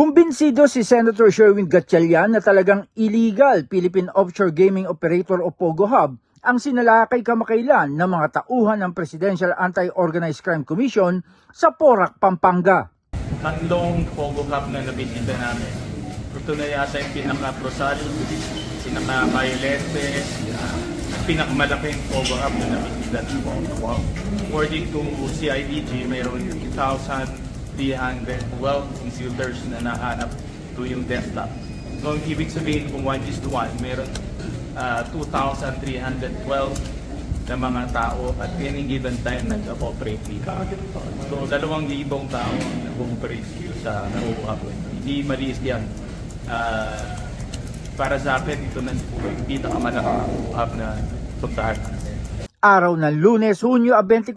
Kumbinsido si Senator Sherwin Gatchalian na talagang illegal Philippine Offshore Gaming Operator o POGO Hub ang sinalakay kamakailan ng mga tauhan ng Presidential Anti-Organized Crime Commission sa Porac, Pampanga. tatlong Pogo Cup na nabisita namin. Ito na yata yung pinaka-prosal, pinaka-violente, pinakamalaking Pogo Cup na nabisita ng According to CIDG, mayroon 2,312 concealers na nahanap to yung desktop. So, ibig sabihin kung 1 is to 1, mayroon uh, 2,312 na mga tao at any given time nag-operate dito. So, dalawang libong tao dito sa Naruha. Hindi maliis yan. Ah, para sa akin, ito na po yung pinakamalaking hub na puntahan. Araw ng lunes, Hunyo 24,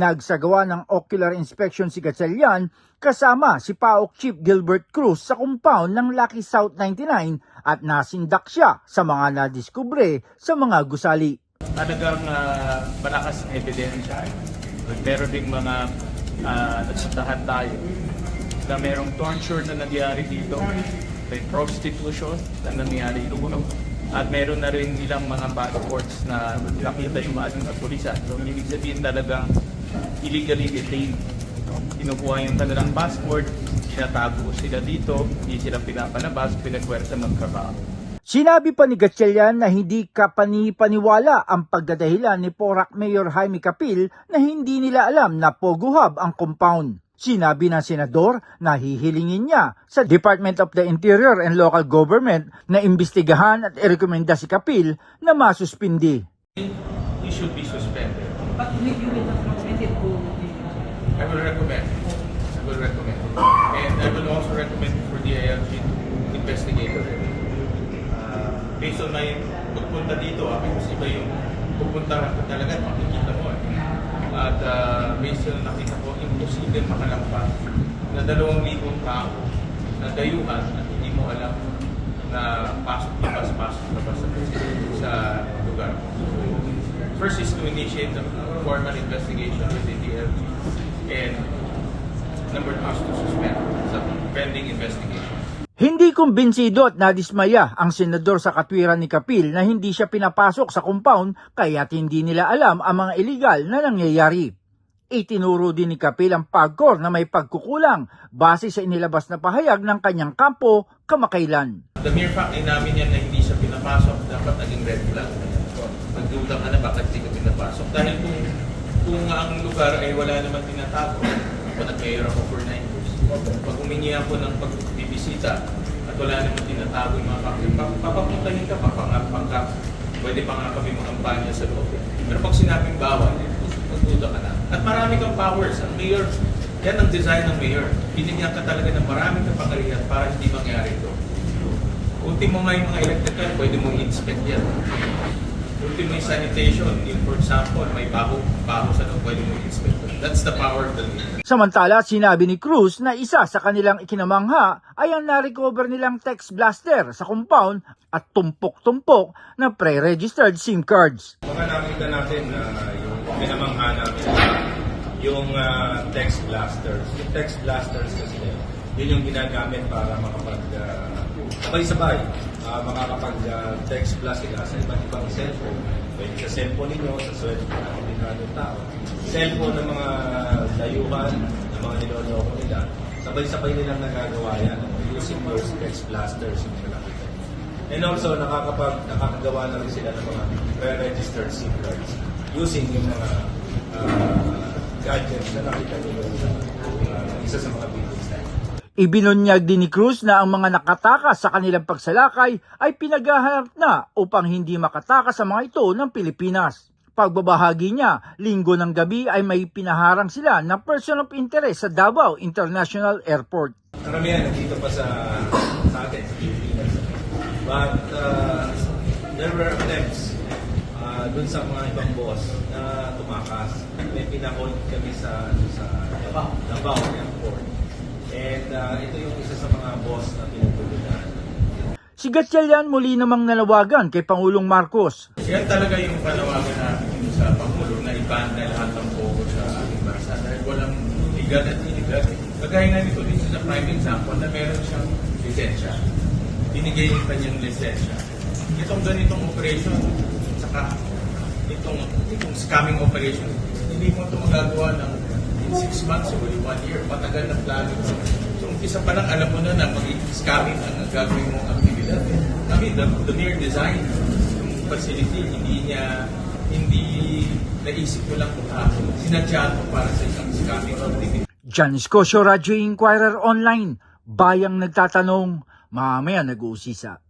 nagsagawa ng ocular inspection si Gatchalian kasama si PAOK Chief Gilbert Cruz sa compound ng Lucky South 99 at nasindak siya sa mga nadiskubre sa mga gusali. Talagang uh, malakas ebidensya. Meron ding mga uh, nagsitahan tayo na merong torture na nangyari dito, may prostitution na nangyari dito, at meron na rin ilang mga passports na nakita yung ating kapulisan. So, ibig sabihin talagang illegally detained. Kinukuha yung kanilang passport, tinatago sila dito, hindi sila pinapalabas, pinagwersa magtrabaho. Sinabi pa ni Gatchalian na hindi kapani-paniwala ang pagdadahilan ni Porac Mayor Jaime Capil na hindi nila alam na Pogo Hub ang compound. Sinabi ng senador na hihilingin niya sa Department of the Interior and Local Government na imbestigahan at irekomenda si Capil na masuspindi. He should be suspended. But you you will not recommend it to I will recommend. I will recommend. And I will also recommend for the ALG to investigate it. Uh, based on my pagpunta dito, ah, kasi iba yung pupunta talaga, makikita. At uh, based on nakita ko, imposible makalampas na dalawang libong tao na dayuhan at hindi mo alam na pasok labas, pasok labas sa, sa lugar. First is to initiate a formal investigation within the LG. And number two is to suspend sa pending investigation. Kumbinsido at nadismaya ang senador sa katwiran ni Kapil na hindi siya pinapasok sa compound kaya't hindi nila alam ang mga illegal na nangyayari. Itinuro din ni Kapil ang pagkor na may pagkukulang base sa inilabas na pahayag ng kanyang kampo kamakailan. The mere fact ay namin yan na hindi siya pinapasok, dapat naging red flag. Magduda ka na bakit hindi ka pinapasok. Dahil kung, kung ang lugar ay wala naman tinatago, ako nag-mayor ako for 9 years. Pag humingi ako ng pagbibisita at wala naman tinatago yung mga faktor, pap- papapuntahin ka, papangapang ka, pwede pa nga kami makampanya sa loob. Pero pag sinabing bawal, magduda ka na. At marami kang powers. Ang mayor, yan ang design ng mayor. Binigyan ka talaga ng maraming kapangyarihan para hindi mangyari ito. Ultimo nga yung mga electrical, pwede mong inspect yan. Ultimo yung sanitation, yung for example, may baho, baho sa loob, pwede mong inspect. That's the power of the leader. Samantala, sinabi ni Cruz na isa sa kanilang ikinamangha ay ang na-recover nilang text blaster sa compound at tumpok-tumpok na pre-registered SIM cards. Mga nakita natin na yung pinamangha namin yung ah, text blasters. Yung text blasters kasi yun yung ginagamit para makapag ah, sabay-sabay uh, ah, text blast sila sa iba't ibang cellphone. Pwede sa cellphone ninyo, sa cellphone ng tao. Cellphone ng mga dayuhan, ng mga niloloko nila. Sabay-sabay nilang nagagawa yan using those text blasters yung nakakita nyo. And also, nakakapag, nakakagawa na rin sila ng mga pre-registered SIM cards using yung mga uh, gadgets na nakita nyo sa uh, isa sa mga videos na Ibinunyag din ni Cruz na ang mga nakatakas sa kanilang pagsalakay ay pinaghahanap na upang hindi makatakas sa mga ito ng Pilipinas. Pagbabahagi niya, linggo ng gabi ay may pinaharang sila na person of interest sa Davao International Airport. Karamihan nandito pa sa, sa atin, sa Pilipinas. But uh, there were attempts uh, dun sa mga ibang boss na tumakas. May pinahold kami sa, sa Davao, Davao Airport. And uh, ito yung isa sa mga boss na pinagtulunan. Si Gatchalian muli namang nalawagan kay Pangulong Marcos. Yan talaga yung panawagan natin sa Pangulo na iban na lahat ng pogo sa ating bansa dahil walang legal at illegal. Kagaya nga nito dito sa prime example na meron siyang lisensya. Binigay yung kanyang lisensya. Itong ganitong operation, saka itong, itong scamming operation, hindi mo ito magagawa ng in six months or in one year. Matagal na plano. So, umpisa pa lang alam mo na na mag-scamming ang gagawin mong aktibidad. I the, the mere design facility, hindi niya, hindi naisip ko lang kung ah, sinadya ito para sa isang scamming activity. Jan Escosio, Radyo Inquirer Online. Bayang nagtatanong, mamaya nag-uusisa.